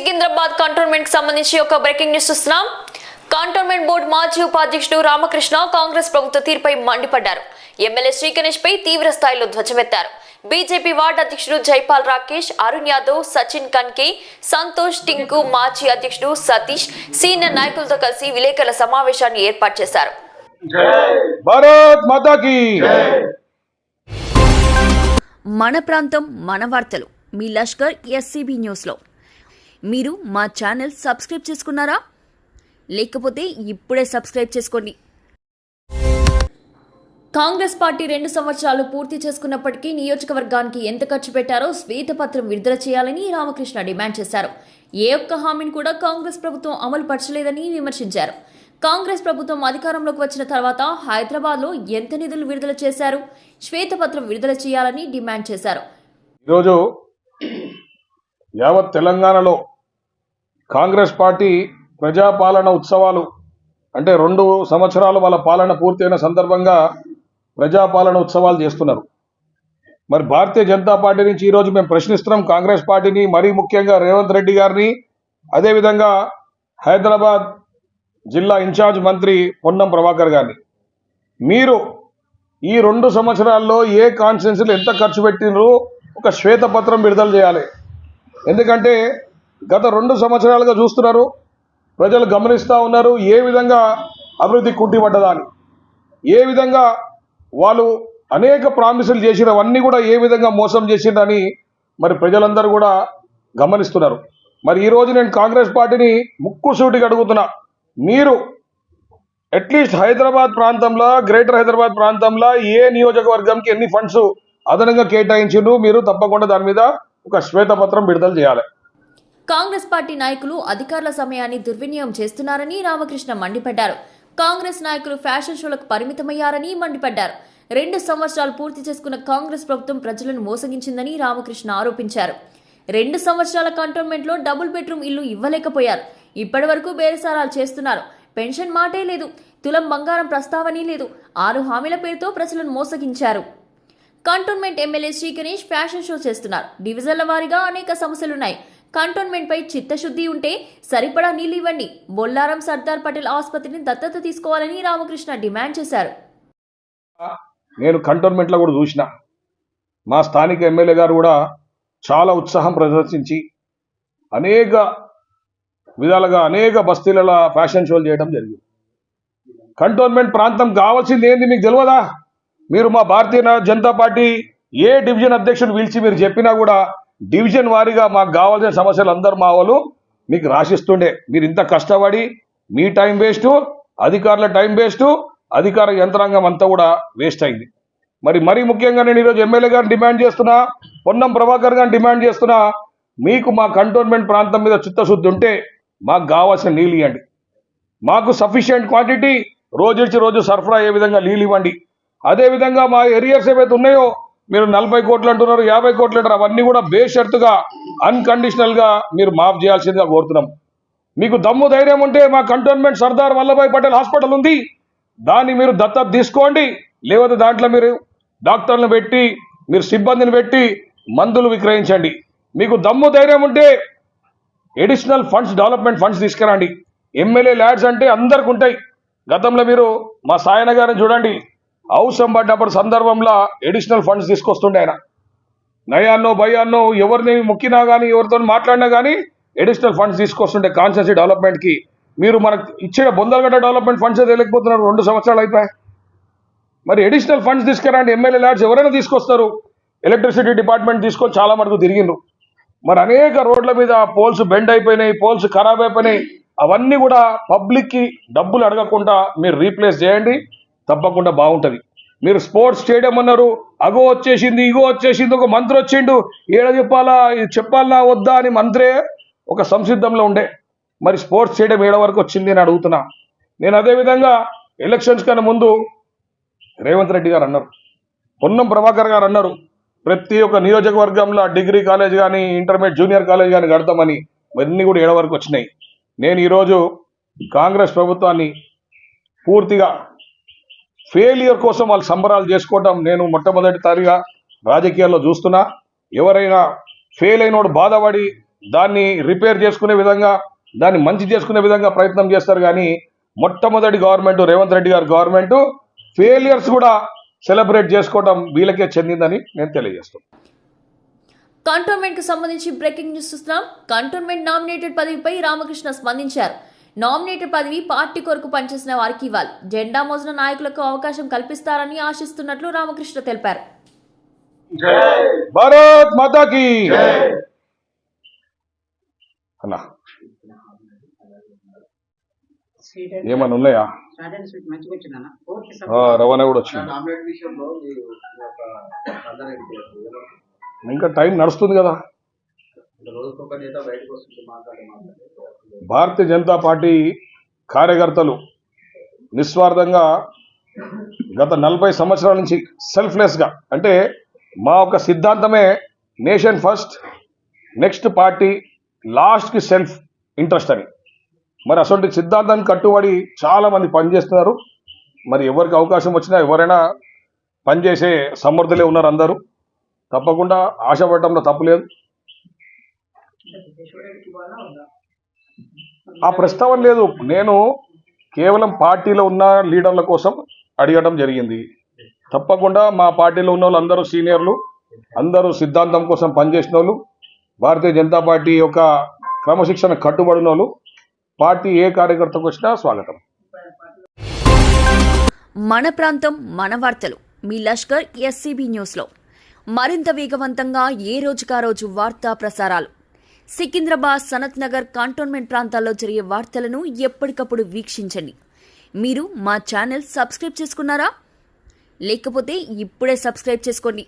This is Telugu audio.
సికింద్రాబాద్ కంటోన్మెంట్కి సంబంధించి ఒక బ్రేకింగ్ న్యూస్ చూస్తున్నాం. కంటోన్మెంట్ బోర్డు మాజీ ఉపాధ్యక్షుడు రామకృష్ణ కాంగ్రెస్ ప్రభుత్వ తీరుపై మండిపడ్డారు. ఎమ్మెల్యే శ్రీ గణేష్ పై తీవ్ర స్థాయిలో ధ్వజమెత్తారు. బీజేపీ వార్డు అధ్యక్షుడు జైపాల్ రాకేష్ అరుణ్ యాదవ్ సచిన్ కన్కే సంతోష్ టింకు మాజీ అధ్యక్షుడు సతీష్ సీనియర్ నాయకులతో కలిసి విలేకరుల సమావేశాన్ని ఏర్పాటు చేశారు. భారత్ మన ప్రాంతం మన వార్తలు. మీ లష్కర్ ఎస్సీబీ న్యూస్లో. మీరు మా ఛానల్ సబ్స్క్రైబ్ చేసుకున్నారా? లేకపోతే ఇప్పుడే సబ్స్క్రైబ్ చేసుకోండి. కాంగ్రెస్ పార్టీ రెండు సంవత్సరాలు పూర్తి చేసుకున్నప్పటికీ నియోజకవర్గానికి ఎంత ఖర్చు పెట్టారో శ్వేతపత్రం విడుదల చేయాలని రామకృష్ణ డిమాండ్ చేశారు. ఏ ఒక్క హామీని కూడా కాంగ్రెస్ ప్రభుత్వం అమలు పరచలేదని విమర్శించారు. కాంగ్రెస్ ప్రభుత్వం అధికారంలోకి వచ్చిన తర్వాత హైదరాబాద్లో ఎంత నిధులు విడుదల చేశారు? శ్వేతపత్రం విడుదల చేయాలని డిమాండ్ చేశారు. ఈరోజు యావత్ తెలంగాణలో కాంగ్రెస్ పార్టీ ప్రజాపాలన ఉత్సవాలు అంటే రెండు సంవత్సరాలు వాళ్ళ పాలన పూర్తయిన సందర్భంగా ప్రజాపాలన ఉత్సవాలు చేస్తున్నారు. మరి భారతీయ జనతా పార్టీ నుంచి ఈరోజు మేము ప్రశ్నిస్తున్నాం కాంగ్రెస్ పార్టీని మరీ ముఖ్యంగా రేవంత్ రెడ్డి గారిని. అదేవిధంగా హైదరాబాద్ జిల్లా ఇన్ఛార్జ్ మంత్రి పొన్నం ప్రభాకర్ గారిని. మీరు ఈ రెండు సంవత్సరాల్లో ఏ కాన్స్టిట్యున్సీలు ఎంత ఖర్చు పెట్టినరు ఒక శ్వేతపత్రం విడుదల చేయాలి. ఎందుకంటే గత రెండు సంవత్సరాలుగా చూస్తున్నారు. ప్రజలు గమనిస్తూ ఉన్నారు ఏ విధంగా అభివృద్ధి కుంటిపడ్డదా అని ఏ విధంగా వాళ్ళు అనేక ప్రామిసులు చేసినవన్నీ కూడా ఏ విధంగా మోసం చేసిందని మరి ప్రజలందరూ కూడా గమనిస్తున్నారు. మరి ఈరోజు నేను కాంగ్రెస్ పార్టీని ముక్కుసూటికి అడుగుతున్నా. మీరు అట్లీస్ట్ హైదరాబాద్ ప్రాంతంలో గ్రేటర్ హైదరాబాద్ ప్రాంతంలో ఏ నియోజకవర్గంకి ఎన్ని ఫండ్స్ అదనంగా కేటాయించిండ్రు మీరు తప్పకుండా దాని మీద ఒక శ్వేతపత్రం విడుదల చేయాలి. కాంగ్రెస్ పార్టీ నాయకులు అధికారుల సమయాన్ని దుర్వినియోగం చేస్తున్నారని రామకృష్ణ మండిపడ్డారు. కాంగ్రెస్ నాయకులు ఫ్యాషన్ షోలకు పరిమితమయ్యారని మండిపడ్డారు. రెండు సంవత్సరాలు పూర్తి చేసుకున్న కాంగ్రెస్ ప్రభుత్వం ప్రజలను మోసగించిందని రామకృష్ణ ఆరోపించారు. రెండు సంవత్సరాల కంటోన్మెంట్లో డబుల్ బెడ్రూమ్ ఇల్లు ఇవ్వలేకపోయారు. ఇప్పటి వరకు బేరసారాలు చేస్తున్నారు. పెన్షన్ మాటే లేదు. తులం బంగారం ప్రస్తావనే లేదు. ఆరు హామీల పేరుతో ప్రజలను మోసగించారు. Cantonment MLA Shri Ganesh fashion show చేస్తున్నారు. డివిజన్ల వారీగా అనేక సమస్యలున్నాయి. కంటోన్మెంట్పై చిత్తశుద్ధి ఉంటే సరిపడా నీళ్ళు ఇవ్వండి. బొల్లారం సర్దార్ పటేల్ ఆసుపత్రిని దత్తత తీసుకోవాలని రామకృష్ణ డిమాండ్ చేశారు. నేను కంటోన్మెంట్లో కూడా చూసిన. మా స్థానిక ఎమ్మెల్యే గారు కూడా చాలా ఉత్సాహం ప్రదర్శించి అనేక విధాలుగా అనేక బస్తీలలో ఫ్యాషన్ షోలు చేయడం జరిగింది. కంటోన్మెంట్ ప్రాంతం కావాల్సింది ఏంది మీకు తెలియదా? మీరు మా భారతీయ జనతా పార్టీ ఏ డివిజన్ అధ్యక్షుడు పిలిచి మీరు చెప్పినా కూడా డివిజన్ వారీగా మాకు కావాల్సిన సమస్యలు అందరు మా వాళ్ళు మీకు రాసిస్తుండే. మీరు ఇంత కష్టపడి మీ టైం వేస్ట్ అధికారుల టైం వేస్ట్ అధికార యంత్రాంగం అంతా కూడా వేస్ట్ అయింది. మరి మరీ ముఖ్యంగా నేను ఈరోజు ఎమ్మెల్యే గారిని డిమాండ్ చేస్తున్నా పొన్నం ప్రభాకర్ గారిని డిమాండ్ చేస్తున్నా మీకు మా కంటోన్మెంట్ ప్రాంతం మీద చిత్తశుద్ధి ఉంటే మాకు కావాల్సిన నీళ్ళు ఇవ్వండి. మాకు సఫిషియంట్ క్వాంటిటీ రోజు రోజు సరఫరా అయ్యే విధంగా నీళ్ళు ఇవ్వండి. అదేవిధంగా మా ఏరియాస్ ఏవైతే ఉన్నాయో మీరు నలభై కోట్లు అంటున్నారు యాభై కోట్లు అంటారు అవన్నీ కూడా బేషరతుగా అన్కండిషనల్గా మీరు మాఫ్ చేయాల్సిందిగా కోరుతున్నాం. మీకు దమ్ము ధైర్యం ఉంటే మా కంటోన్మెంట్ సర్దార్ వల్లభాయ్ పటేల్ హాస్పిటల్ ఉంది. దాన్ని మీరు దత్తత తీసుకోండి. లేకపోతే దాంట్లో మీరు డాక్టర్లను పెట్టి మీరు సిబ్బందిని పెట్టి మందులు విక్రయించండి. మీకు దమ్ము ధైర్యం ఉంటే ఎడిషనల్ ఫండ్స్ డెవలప్మెంట్ ఫండ్స్ తీసుకురండి. ఎమ్మెల్యే ల్యాడ్స్ అంటే అందరికి ఉంటాయి గతంలో మీరు మా సాయన గారిని చూడండి. అవసరం పడ్డప్పుడు సందర్భంలో ఎడిషనల్ ఫండ్స్ తీసుకొస్తుండే ఆయన. నయాన్నో భయాన్నో ఎవరిని మొక్కినా కానీ ఎవరితో మాట్లాడినా కానీ ఎడిషనల్ ఫండ్స్ తీసుకొస్తుండే కాన్స్టెన్సీ డెవలప్మెంట్కి మీరు మనకు ఇచ్చిన బొందలగడ్డ డెవలప్మెంట్ ఫండ్స్ తెలియకపోతున్నారు రెండు సంవత్సరాలు అయిపోయాయి. మరి ఎడిషనల్ ఫండ్స్ తీసుకురండి ఎమ్మెల్యే ల్యాడ్స్ ఎవరైనా తీసుకొస్తారు. ఎలక్ట్రిసిటీ డిపార్ట్మెంట్ తీసుకొని చాలా మటుకు తిరిగిండ్రు. మరి అనేక రోడ్ల మీద పోల్స్ బెండ్ అయిపోయినాయి పోల్స్ ఖరాబ్ అయిపోయినాయి. అవన్నీ కూడా పబ్లిక్కి డబ్బులు అడగకుండా మీరు రీప్లేస్ చేయండి. తప్పకుండా బాగుంటుంది. మీరు స్పోర్ట్స్ స్టేడియం అన్నారు అగో వచ్చేసింది ఇగో వచ్చేసింది ఒక మంత్రి వచ్చిండు ఏడ చెప్పాలా ఇది చెప్పాలా వద్దా అని మంత్రే ఒక సంసిద్ధంలో ఉండే. మరి స్పోర్ట్స్ స్టేడియం ఏడ వరకు వచ్చింది అని అడుగుతున్నా. నేను అదేవిధంగా ఎలక్షన్స్ కన్నా ముందు రేవంత్ రెడ్డి గారు అన్నారు. పొన్నం ప్రభాకర్ గారు అన్నారు ప్రతి ఒక్క నియోజకవర్గంలో డిగ్రీ కాలేజ్ కానీ ఇంటర్మీడియట్ జూనియర్ కాలేజ్ కానీ కడతామని ఇవన్నీ కూడా ఏడ వరకు వచ్చినాయి. నేను ఈరోజు కాంగ్రెస్ ప్రభుత్వాన్ని పూర్తిగా ఫెయిలియర్ కోసం వాళ్ళు సంబరాలు చేసుకోవటం నేను మొట్టమొదటిసారిగా రాజకీయాల్లో చూస్తున్నా. ఎవరైనా ఫెయిల్ అయినోడు బాధపడి దాన్ని రిపేర్ చేసుకునే విధంగా దాన్ని మంచి చేసుకునే విధంగా ప్రయత్నం చేస్తారు కానీ మొట్టమొదటి గవర్నమెంట్ రేవంత్ రెడ్డి గారి గవర్నమెంట్ ఫెయిలియర్స్ కూడా సెలబ్రేట్ చేసుకోవడం వీళ్ళకే చెందిందని నేను తెలియజేస్తాను కంటోన్మెంట్కు సంబంధించి బ్రేకింగ్ న్యూస్ చూస్తున్నాం. కంటోన్మెంట్ నామినేటెడ్ పదవిపై రామకృష్ణ స్పందించారు. నామినేటెడ్ పదవి పార్టీ కొరకు పనిచేసిన వారికి ఇవ్వాలి. జెండా మోసిన నాయకులకు అవకాశం కల్పిస్తారని ఆశిస్తున్నట్లు రామకృష్ణ తెలిపారు. భారత్ మాతాకి అన్నా. ఏమన్నా ఉన్నాయా? రవాణా కూడా వచ్చింది. ఇంకా టైం నడుస్తుంది కదా. భారతీయ జనతా పార్టీ కార్యకర్తలు నిస్వార్థంగా గత నలభై సంవత్సరాల నుంచి సెల్ఫ్లెస్గా అంటే మా యొక్క సిద్ధాంతమే నేషన్ ఫస్ట్ నెక్స్ట్ పార్టీ లాస్ట్కి సెల్ఫ్ ఇంట్రెస్ట్ అని. మరి అసలు సిద్ధాంతానికి కట్టుబడి చాలామంది పనిచేస్తున్నారు. మరి ఎవరికి అవకాశం వచ్చినా ఎవరైనా పనిచేసే సమర్థులే ఉన్నారు అందరూ. తప్పకుండా ఆశపడటంలో తప్పులేదు లేదు సిద్ధేశ్వరుడికి ఇవ్వాలా వద్దా ఆ ప్రస్తావన లేదు. నేను కేవలం పార్టీలో ఉన్న లీడర్ల కోసం అడగడం జరిగింది. తప్పకుండా మా పార్టీలో ఉన్న వాళ్ళందరూ సీనియర్లు అందరూ సిద్ధాంతం కోసం పనిచేసిన వాళ్ళు భారతీయ జనతా పార్టీ యొక్క క్రమశిక్షణ కట్టుబడిన వాళ్ళు పార్టీ ఏ కార్యకర్తకు వచ్చినా స్వాగతం. మన ప్రాంతం మన వార్తలు. మీ లష్కర్ ఎస్సీబీ న్యూస్లో. మరింత వేగవంతంగా ఏ రోజుకా రోజు వార్తా ప్రసారాలు. సికింద్రాబాద్ సనత్ నగర్ కాంటోన్మెంట్ ప్రాంతాల్లో జరిగే వార్తలను ఎప్పటికప్పుడు వీక్షించండి. మీరు మా ఛానల్ సబ్స్క్రైబ్ చేసుకున్నారా? లేకపోతే ఇప్పుడే సబ్స్క్రైబ్ చేసుకోండి.